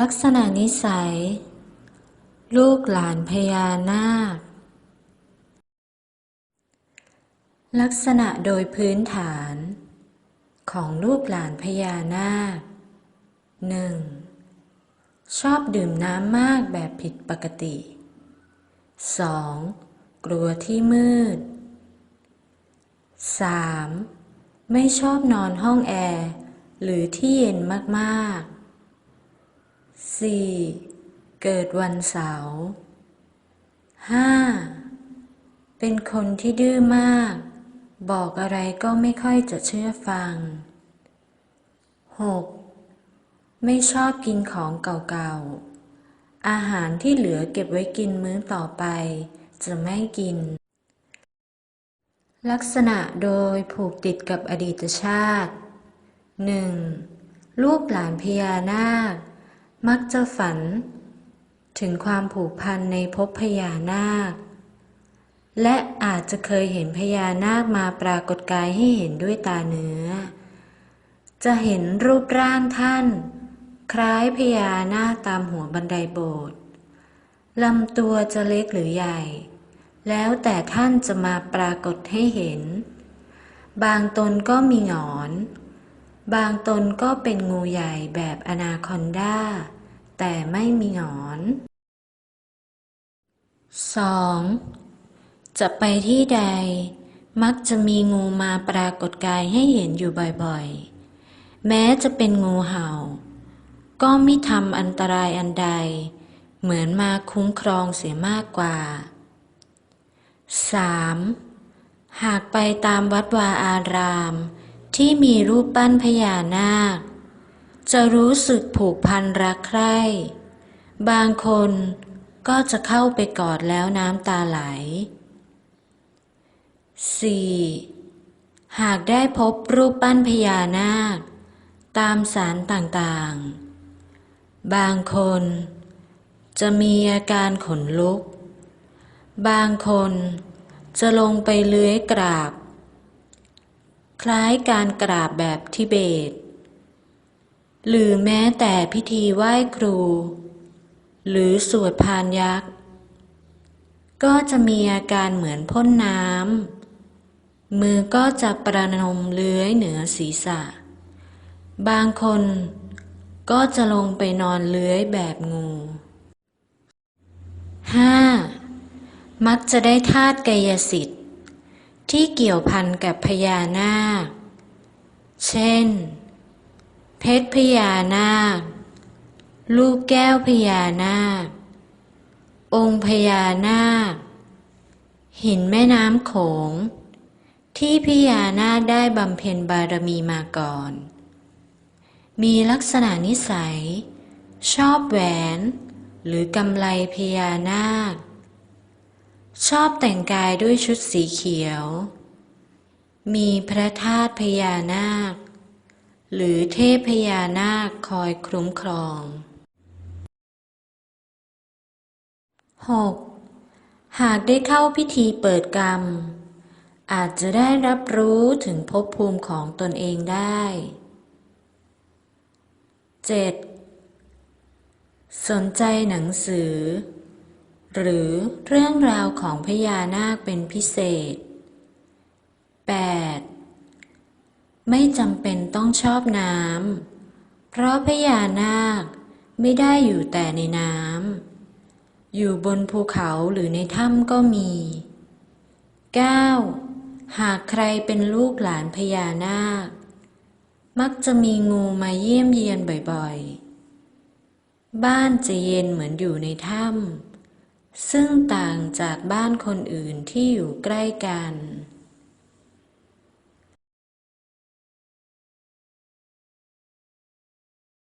ลักษณะนิสัย ลูกหลานพญานาค ลักษณะโดยพื้นฐาน ของลูกหลานพญานาคหนึ่งชอบดื่มน้ำมากแบบผิดปกติ 2. กลัวที่มืด 3. ไม่ชอบนอนห้องแอร์ หรือที่เย็นมาก ๆ 4. เกิดวันเสาร์ 5. เป็นคนที่ดื้อมาก บอกอะไรก็ไม่ค่อยจะเชื่อฟัง 6. ไม่ชอบกินของเก่าๆ อาหารที่เหลือเก็บไว้กินมื้อต่อไป จะไม่กิน ลักษณะโดยผูกติดกับอดีตชาติ 1. ลูกหลานพญานาค มักจะฝัน ถึงความผูกพันในภพพญานาค และอาจจะเคยเห็นพญานาคมาปรากฏกายให้เห็นด้วยตาเนื้อ จะเห็นรูปร่างท่าน คล้ายพญานาคตามหัวบันไดโบสถ์ลำตัวจะเล็กหรือใหญ่ แล้วแต่ท่านจะมาปรากฏให้เห็น บางตนก็มีหงอน บางตนก็เป็นงูใหญ่แบบอนาคอนดาแต่ไม่มีหงอน 2. จะไปที่ใด มักจะมีงูมาปรากฏกายให้เห็นอยู่บ่อยๆ แม้จะเป็นงูเห่า ก็ไม่ทำอันตรายอันใด เหมือนมาคุ้มครองเสียมากกว่า 3. หากไปตามวัดวาอาราม ที่มีรูปปั้นพญานาค จะรู้สึกผูกพันรักใคร่ บางคนก็จะเข้าไปกอดแล้วน้ำตาไหล 4. หากได้พบรูปปั้นพญานาค ตามสารต่างๆ บางคนจะมีอาการขนลุก บางคนจะลงไปเลื้อยกราบ คล้ายการกราบแบบทิเบต หรือแม้แต่พิธีไหว้ครู หรือสวดพานยักษ์ ก็จะมีอาการเหมือนพ่นน้ำ มือก็จะประนมเลื้อยเหนือศีรษะ บางคนก็จะลงไปนอนเลื้อยแบบงู 5. มักจะได้ธาตุกายสิทธิ ที่เกี่ยวพันกับพญานาค เช่น เพชรพญานาค ลูกแก้วพญานาค องค์พญานาค หินแม่น้ำโขง ที่พญานาคได้บำเพ็ญบารมีมาก่อน มีลักษณะนิสัย ชอบแหวน หรือกำไลพญานาค ชอบแต่งกายด้วยชุดสีเขียว มีพระธาตุพญานาค หรือเทพพญานาคคอยคุ้มครอง 6. หากได้เข้าพิธีเปิดกรรม อาจจะได้รับรู้ถึงภพภูมิของตนเองได้ 7. สนใจหนังสือ หรือเรื่องราวของพญานาคเป็นพิเศษ 8. ไม่จำเป็นต้องชอบน้ำ เพราะพญานาคไม่ได้อยู่แต่ในน้ำ อยู่บนภูเขาหรือในถ้ำก็มี 9. หากใครเป็นลูกหลานพญานาค มักจะมีงูมาเยี่ยมเยียนบ่อยๆ บ้านจะเย็นเหมือนอยู่ในถ้ำ ซึ่งต่างจากบ้านคนอื่นที่อยู่ใกล้กัน